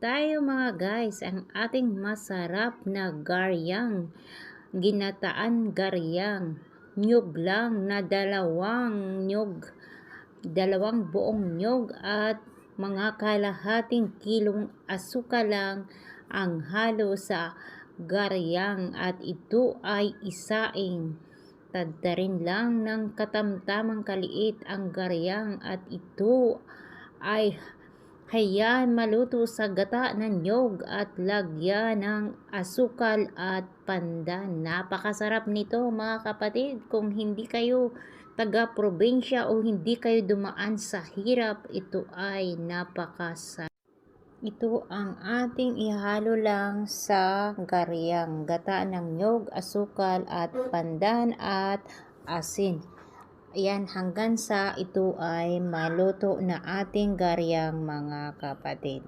Tayo mga guys, ang ating masarap na garyang, ginataan garyang, nyug lang na dalawang nyug, dalawang buong nyug at mga kalahating kilong asuka lang ang halo sa garyang. At ito ay isaing. Tadtarin lang ng katamtamang kaliit ang garyang. At ito ay Hayaan maluto sa gata ng nyog at lagyan ng asukal at pandan. Napakasarap nito mga kapatid. Kung hindi kayo taga-probinsya o hindi kayo dumaan sa hirap, ito ay napakasarap. Ito ang ating ihalo lang sa garyang. Gata ng nyog, asukal at pandan at asin. Ayan, hanggang sa ito ay maluto na ating garyang mga kapatid.